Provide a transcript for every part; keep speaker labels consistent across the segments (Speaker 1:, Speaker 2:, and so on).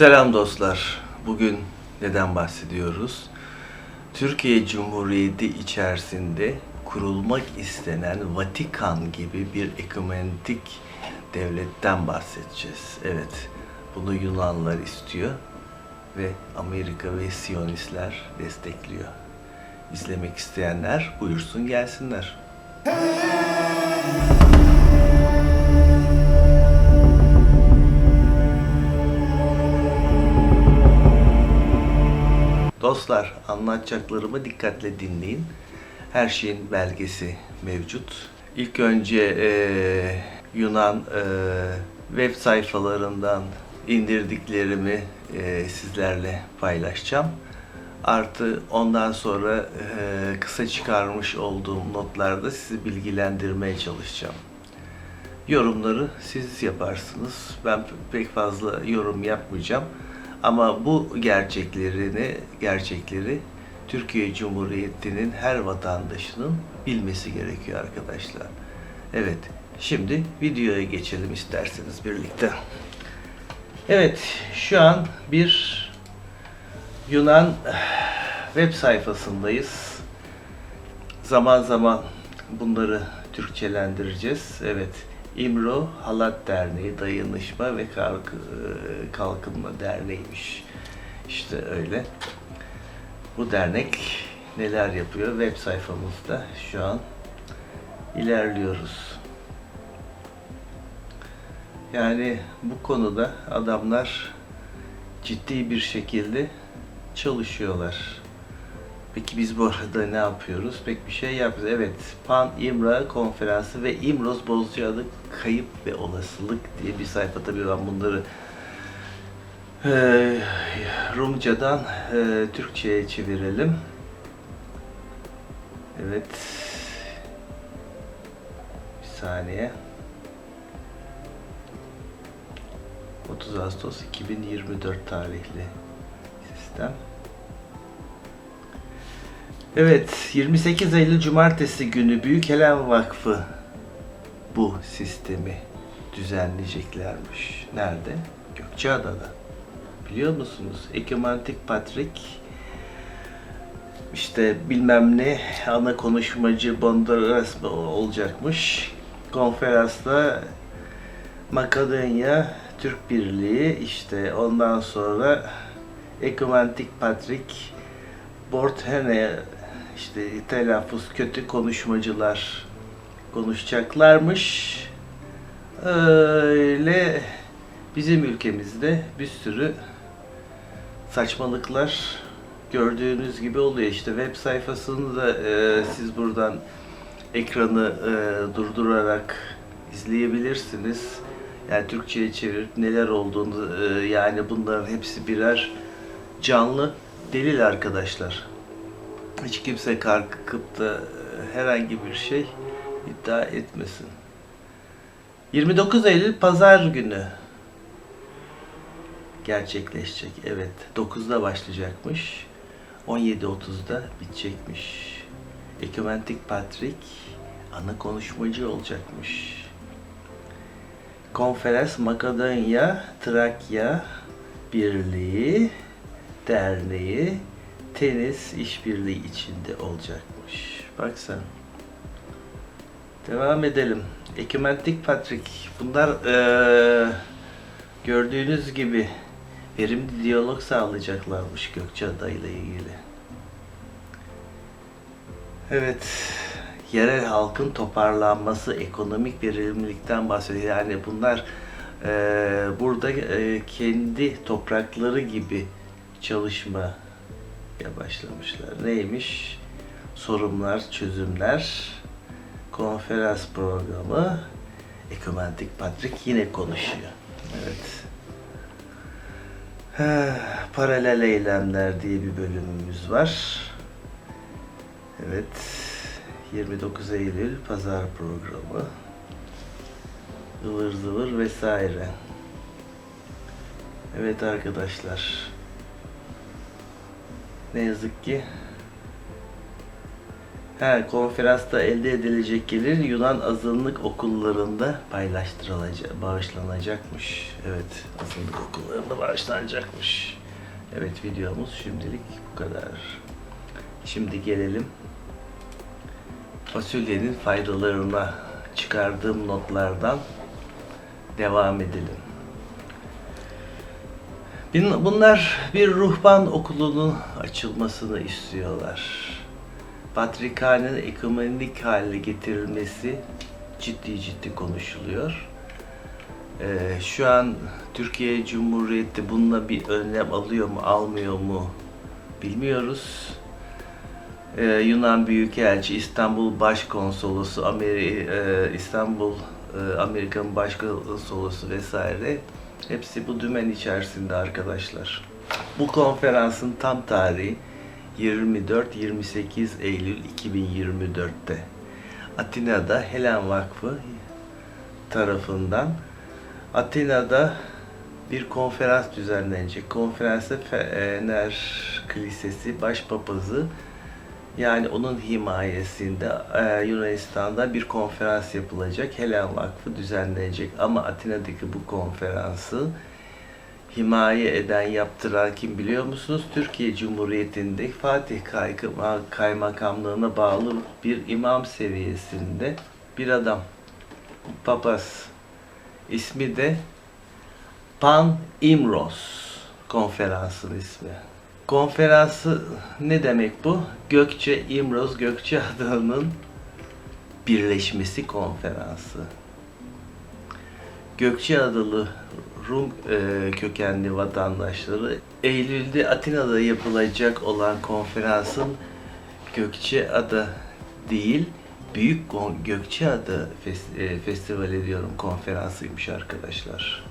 Speaker 1: Selam dostlar. Bugün neden bahsediyoruz? Türkiye Cumhuriyeti içerisinde kurulmak istenen Vatikan gibi bir ekümenik devletten bahsedeceğiz. Evet, bunu Yunanlar istiyor ve Amerika ve Siyonistler destekliyor. İzlemek isteyenler buyursun gelsinler. Dostlar anlatacaklarımı dikkatle dinleyin. Her şeyin belgesi mevcut. İlk önce eee, Yunan eee, web sayfalarından indirdiklerimi eee, sizlerle paylaşacağım. Artı ondan sonra eee, kısa çıkarmış olduğum notlarda sizi bilgilendirmeye çalışacağım. Yorumları siz yaparsınız. Ben pek fazla yorum yapmayacağım. Ama bu gerçeklerini, gerçekleri Türkiye Cumhuriyeti'nin her vatandaşının bilmesi gerekiyor arkadaşlar. Evet, şimdi videoya geçelim isterseniz birlikte. Evet, şu an bir Yunan web sayfasındayız. Zaman zaman bunları Türkçelendireceğiz. Evet, İmro Halat Derneği Dayanışma ve e, Kalkınma Derneği'ymiş. İşte öyle. Bu dernek neler yapıyor? Web sayfamızda şu an ilerliyoruz. Yani bu konuda adamlar ciddi bir şekilde çalışıyorlar. Peki biz bu arada ne yapıyoruz? Pek bir şey yapmıyoruz. Evet, Pan İmra Konferansı ve İmroz Bozcaada Kayıp ve Olasılık diye bir sayfa. Tabii ben bunları eee, Rumcadan eee, Türkçe'ye çevirelim. Evet. Bir saniye. 30 Ağustos 2024 tarihli sistem. Evet, 28 Eylül Cumartesi günü Büyük Helen Vakfı bu sistemi düzenleyeceklermiş. Nerede? Gökçeada'da. Biliyor musunuz? Ekümentik Patrik işte bilmem ne ana konuşmacı Bondaras olacakmış. Konferansta Makedonya Türk Birliği işte ondan sonra Ekümentik Patrik Borthene işte telaffuz kötü konuşmacılar konuşacaklarmış. Öyle bizim ülkemizde bir sürü saçmalıklar gördüğünüz gibi oluyor. İşte web sayfasını da e, siz buradan ekranı e, durdurarak izleyebilirsiniz. Yani Türkçe'ye çevirip neler olduğunu e, yani bunların hepsi birer canlı delil arkadaşlar. Hiç kimse kalkıp da e, herhangi bir şey iddia etmesin. 29 Eylül Pazar günü gerçekleşecek. Evet, 9'da başlayacakmış. 17.30'da bitecekmiş. Ekümentik Patrik ana konuşmacı olacakmış. Konferans Makedonya Trakya Birliği Derneği tenis işbirliği içinde olacakmış. Bak sen. Devam edelim. Ekümentik Patrik. Bunlar eee, gördüğünüz gibi verimli diyalog sağlayacaklarmış Gökçeada ile ilgili. Evet. Yerel halkın toparlanması, ekonomik verimlilikten bahsediyor. Yani bunlar eee, burada eee, kendi toprakları gibi çalışma ya başlamışlar. Neymiş? Sorunlar, çözümler, konferans programı, Ekümentik Patrik yine konuşuyor. Evet. Ha, Paralel eylemler diye bir bölümümüz var. Evet. 29 Eylül Pazar programı. ıvır zıvır vesaire. Evet arkadaşlar. Ne yazık ki He, konferansta elde edilecek gelir Yunan azınlık okullarında paylaştırılacak, bağışlanacakmış. Evet, azınlık okullarında bağışlanacakmış. Evet, videomuz şimdilik bu kadar. Şimdi gelelim fasulyenin faydalarına çıkardığım notlardan devam edelim. Bunlar bir ruhban okulunun açılmasını istiyorlar. Patrikhane'nin ekumenik hale getirilmesi ciddi ciddi konuşuluyor. Ee, şu an Türkiye Cumhuriyeti bununla bir önlem alıyor mu, almıyor mu bilmiyoruz. Ee, Yunan Büyükelçi, İstanbul Başkonsolosu, Ameri e, İstanbul e, Amerikan Başkonsolosu vesaire hepsi bu dümen içerisinde arkadaşlar. Bu konferansın tam tarihi 24-28 Eylül 2024'te Atina'da Helen Vakfı tarafından Atina'da bir konferans düzenlenecek. Konferansta Fener Kilisesi Başpapazı yani onun himayesinde e, Yunanistan'da bir konferans yapılacak. Helen Vakfı düzenlenecek. Ama Atina'daki bu konferansı himaye eden, yaptıran kim biliyor musunuz? Türkiye Cumhuriyeti'nde Fatih Kaymakamlığına bağlı bir imam seviyesinde bir adam. Papaz. İsmi de Pan Imros konferansın ismi. Konferansı ne demek bu? Gökçe İmroz Gökçe Adası'nın birleşmesi konferansı. Gökçe Adalı Rum e, kökenli vatandaşları Eylül'de Atina'da yapılacak olan konferansın Gökçeada değil Büyük Gökçeada Fes- e, Festivali diyorum konferansıymış arkadaşlar.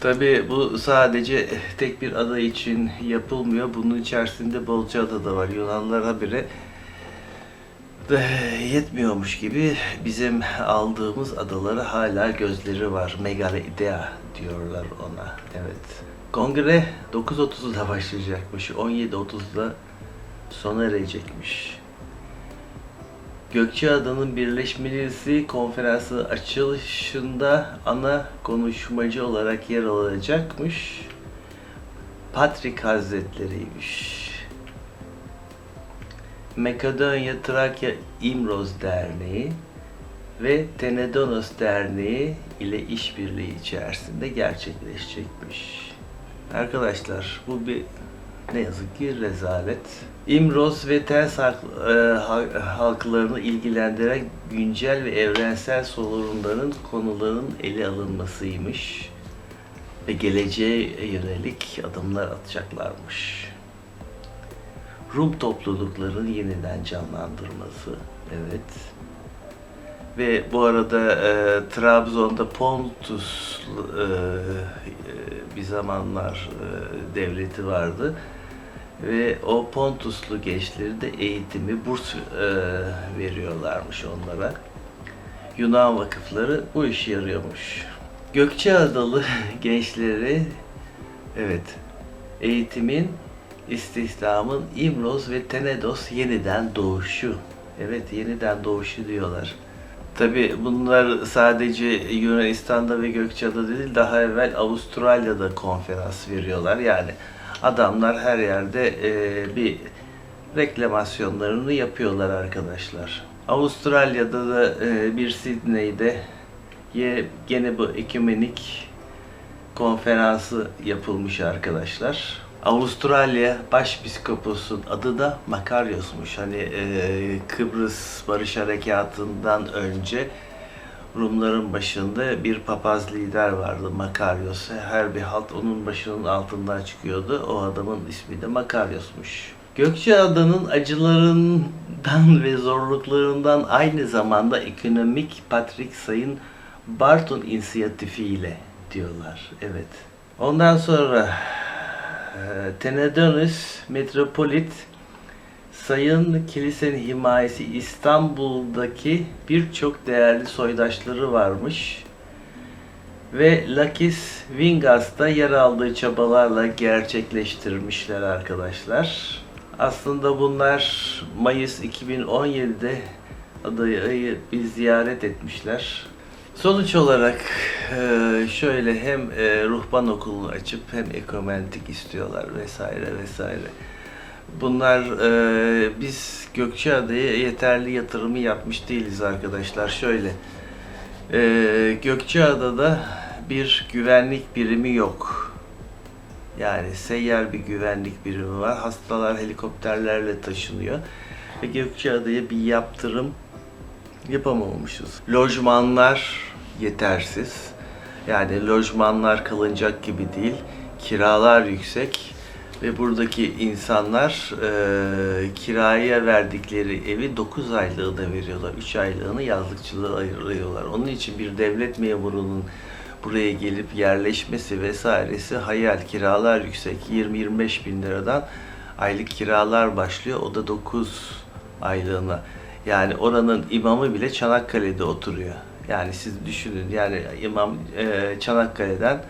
Speaker 1: Tabii bu sadece tek bir ada için yapılmıyor. Bunun içerisinde Bolcaada da var. Yunanlılar habire de yetmiyormuş gibi bizim aldığımız adalara hala gözleri var. Megaloidea diyorlar ona. Evet. Kongre 9.30'da başlayacakmış. 17.30'da sona erecekmiş. Gökçeada'nın birleşmesi konferansı açılışında ana konuşmacı olarak yer alacakmış. Patrik Hazretleri'ymiş. Makedonya Trakya İmroz Derneği ve Tenedonos Derneği ile işbirliği içerisinde gerçekleşecekmiş. Arkadaşlar bu bir ne yazık ki rezalet. İmroz ve halk- e, ha- halklarını ilgilendiren güncel ve evrensel sorunların konuların ele alınmasıymış ve geleceğe yönelik adımlar atacaklarmış. Rum topluluklarının yeniden canlandırması, evet. Ve bu arada e, Trabzon'da Pontus e, e, bir zamanlar e, devleti vardı. Ve o Pontuslu gençleri de eğitimi, burs e, veriyorlarmış onlara. Yunan vakıfları bu işe yarıyormuş. Gökçeadalı gençleri evet eğitimin, istihdamın İmroz ve Tenedos yeniden doğuşu. Evet yeniden doğuşu diyorlar. Tabi bunlar sadece Yunanistan'da ve Gökçeada değil daha evvel Avustralya'da konferans veriyorlar. Yani adamlar her yerde e, bir reklamasyonlarını yapıyorlar arkadaşlar. Avustralya'da da e, bir Sydney'de ye, gene bu ekümenik konferansı yapılmış arkadaşlar. Avustralya Başpiskoposun adı da Makaryos'muş. Hani e, Kıbrıs Barış Harekatı'ndan önce Rumların başında bir papaz lider vardı Makaryos. Her bir halt onun başının altından çıkıyordu. O adamın ismi de Makaryos'muş. Gökçeada'nın acılarından ve zorluklarından aynı zamanda ekonomik Patrick Sayın Barton inisiyatifiyle diyorlar. Evet. Ondan sonra Tenedonus Metropolit Sayın Kilisenin himayesi İstanbul'daki birçok değerli soydaşları varmış. Ve Lakis Vingas'ta yer aldığı çabalarla gerçekleştirmişler arkadaşlar. Aslında bunlar Mayıs 2017'de adayı bir ziyaret etmişler. Sonuç olarak e, şöyle hem e, ruhban okulunu açıp hem ekomentik istiyorlar vesaire vesaire. Bunlar e, biz Gökçeada'ya yeterli yatırımı yapmış değiliz arkadaşlar. Şöyle e, Gökçeada'da bir güvenlik birimi yok. Yani seyyar bir güvenlik birimi var. Hastalar helikopterlerle taşınıyor. Ve Gökçeada'ya bir yaptırım yapamamışız. Lojmanlar yetersiz. Yani lojmanlar kalınacak gibi değil. Kiralar yüksek ve buradaki insanlar e, kiraya verdikleri evi 9 aylığına veriyorlar. 3 aylığını yazlıkçılığa ayırıyorlar. Onun için bir devlet memurunun buraya gelip yerleşmesi vesairesi hayal. Kiralar yüksek. 20-25 bin liradan aylık kiralar başlıyor. O da 9 aylığına. Yani oranın imamı bile Çanakkale'de oturuyor. Yani siz düşünün yani imam e, Çanakkale'den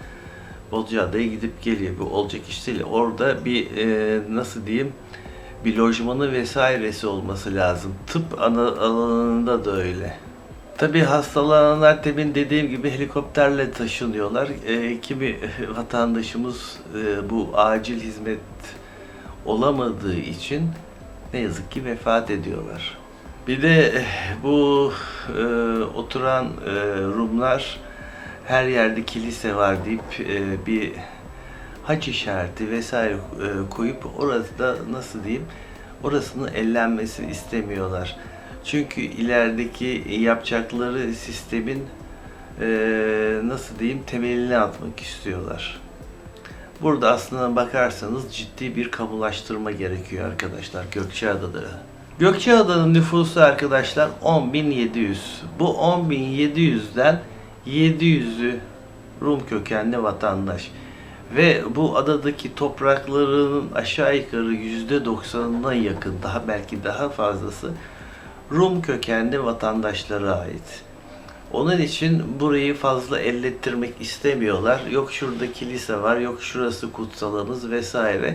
Speaker 1: Bozcaada'ya gidip geliyor. Bu olacak iş değil. Orada bir e, nasıl diyeyim bir lojmanı vesairesi olması lazım. Tıp alanında da öyle. Tabii hastalananlar demin dediğim gibi helikopterle taşınıyorlar. E, kimi vatandaşımız e, bu acil hizmet olamadığı için ne yazık ki vefat ediyorlar. Bir de eh, bu e, oturan e, Rumlar her yerde kilise var deyip e, bir haç işareti vesaire e, koyup orası da nasıl diyeyim orasının ellenmesini istemiyorlar. Çünkü ilerideki yapacakları sistemin e, nasıl diyeyim temelini atmak istiyorlar. Burada aslına bakarsanız ciddi bir kamulaştırma gerekiyor arkadaşlar Gökçeada'da. Gökçeada'nın nüfusu arkadaşlar 10.700. Bu 10.700'den 700'ü Rum kökenli vatandaş. Ve bu adadaki topraklarının aşağı yukarı %90'ına yakın, daha belki daha fazlası Rum kökenli vatandaşlara ait. Onun için burayı fazla ellettirmek istemiyorlar. Yok şurada kilise var, yok şurası kutsalımız vesaire.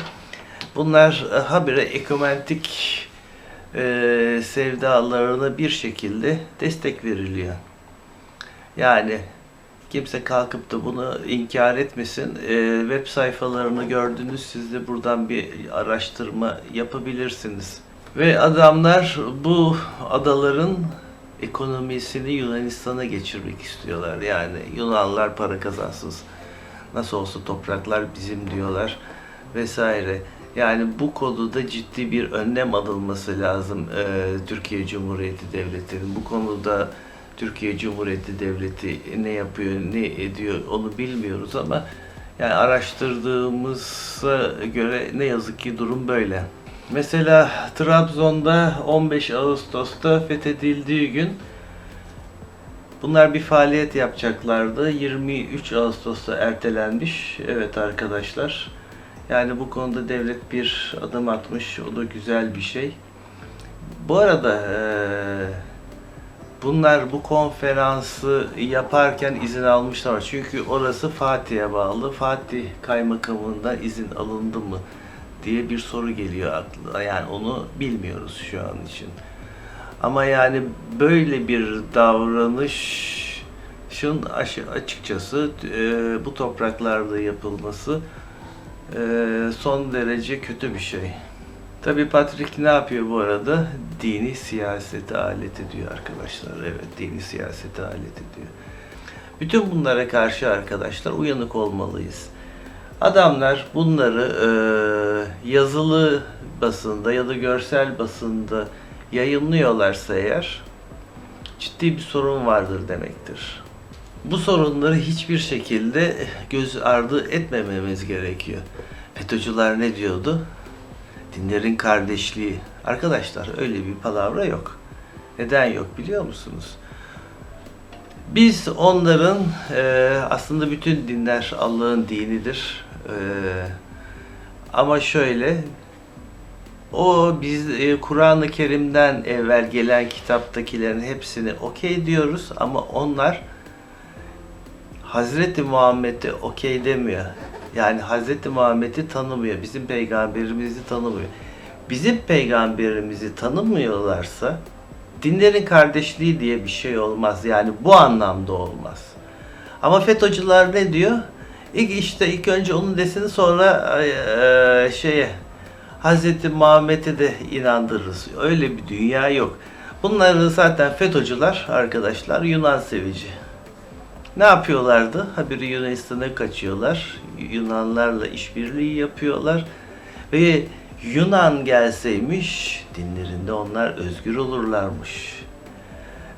Speaker 1: Bunlar e, habire ekomentik e, sevdalarına bir şekilde destek veriliyor. Yani kimse kalkıp da bunu inkar etmesin. E, web sayfalarını gördünüz, siz de buradan bir araştırma yapabilirsiniz. Ve adamlar bu adaların ekonomisini Yunanistan'a geçirmek istiyorlar. Yani Yunanlılar para kazansın. Nasıl olsa topraklar bizim diyorlar vesaire. Yani bu konuda ciddi bir önlem alınması lazım e, Türkiye Cumhuriyeti Devleti'nin. Bu konuda Türkiye Cumhuriyeti Devleti ne yapıyor, ne ediyor onu bilmiyoruz ama yani araştırdığımıza göre ne yazık ki durum böyle. Mesela Trabzon'da 15 Ağustos'ta fethedildiği gün bunlar bir faaliyet yapacaklardı. 23 Ağustos'ta ertelenmiş. Evet arkadaşlar. Yani bu konuda devlet bir adım atmış. O da güzel bir şey. Bu arada eee, bunlar bu konferansı yaparken izin almışlar. Çünkü orası Fatih'e bağlı. Fatih Kaymakamından izin alındı mı diye bir soru geliyor aklına. Yani onu bilmiyoruz şu an için. Ama yani böyle bir davranışın açıkçası e, bu topraklarda yapılması e, son derece kötü bir şey. Tabii Patrick ne yapıyor bu arada? Dini siyasete alet ediyor arkadaşlar. Evet, dini siyasete alet ediyor. Bütün bunlara karşı arkadaşlar uyanık olmalıyız. Adamlar bunları e, yazılı basında ya da görsel basında yayınlıyorlarsa eğer ciddi bir sorun vardır demektir. Bu sorunları hiçbir şekilde göz ardı etmememiz gerekiyor. FETÖ'cüler ne diyordu? Dinlerin kardeşliği. Arkadaşlar öyle bir palavra yok. Neden yok biliyor musunuz? Biz onların e, aslında bütün dinler Allah'ın dinidir. E, ama şöyle o biz e, Kur'an-ı Kerim'den evvel gelen kitaptakilerin hepsini okey diyoruz ama onlar Hazreti Muhammed'e okey demiyor. Yani Hazreti Muhammed'i tanımıyor. Bizim peygamberimizi tanımıyor. bizim peygamberimizi tanımıyorlarsa dinlerin kardeşliği diye bir şey olmaz. Yani bu anlamda olmaz. Ama FETÖ'cüler ne diyor? İlk işte ilk önce onu desin sonra eee, şeye Hazreti Muhammed'e de inandırırız. Öyle bir dünya yok. Bunları zaten FETÖ'cüler arkadaşlar Yunan sevici. Ne yapıyorlardı? Haberi Yunanistan'a kaçıyorlar. Yunanlarla işbirliği yapıyorlar. Ve Yunan gelseymiş dinlerinde onlar özgür olurlarmış.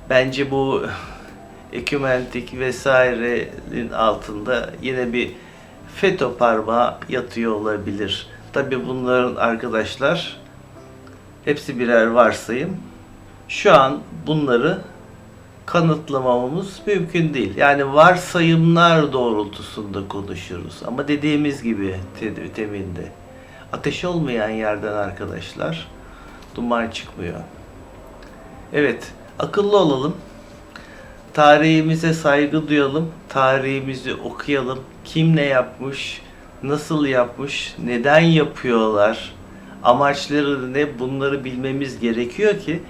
Speaker 1: Bence bu ekümentik vesairenin altında yine bir FETÖ parmağı yatıyor olabilir. Tabi bunların arkadaşlar hepsi birer varsayım. Şu an bunları kanıtlamamız mümkün değil. Yani varsayımlar doğrultusunda konuşuruz. Ama dediğimiz gibi te- teminde ateş olmayan yerden arkadaşlar duman çıkmıyor. Evet, akıllı olalım. Tarihimize saygı duyalım. Tarihimizi okuyalım. Kim ne yapmış, nasıl yapmış, neden yapıyorlar, amaçları ne bunları bilmemiz gerekiyor ki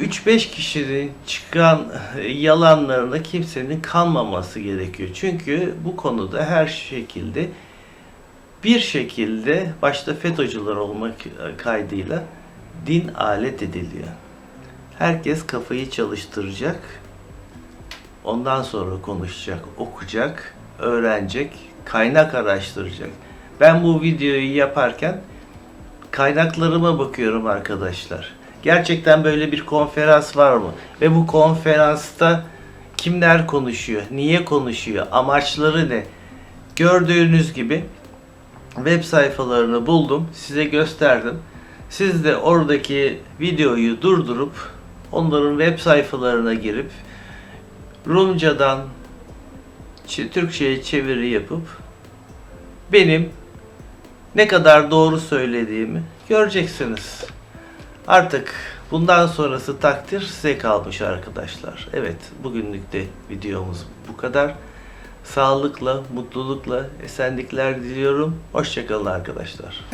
Speaker 1: 3-5 kişinin çıkan yalanlarına kimsenin kanmaması gerekiyor. Çünkü bu konuda her şekilde bir şekilde başta FETÖ'cüler olmak kaydıyla din alet ediliyor. Herkes kafayı çalıştıracak. Ondan sonra konuşacak, okuyacak, öğrenecek, kaynak araştıracak. Ben bu videoyu yaparken kaynaklarıma bakıyorum arkadaşlar. Gerçekten böyle bir konferans var mı? Ve bu konferansta kimler konuşuyor? Niye konuşuyor? Amaçları ne? Gördüğünüz gibi web sayfalarını buldum, size gösterdim. Siz de oradaki videoyu durdurup onların web sayfalarına girip Rumcadan Türkçe'ye çeviri yapıp benim ne kadar doğru söylediğimi göreceksiniz. Artık bundan sonrası takdir size kalmış arkadaşlar. Evet, bugünlük de videomuz bu kadar. Sağlıkla, mutlulukla, esenlikler diliyorum. Hoşçakalın arkadaşlar.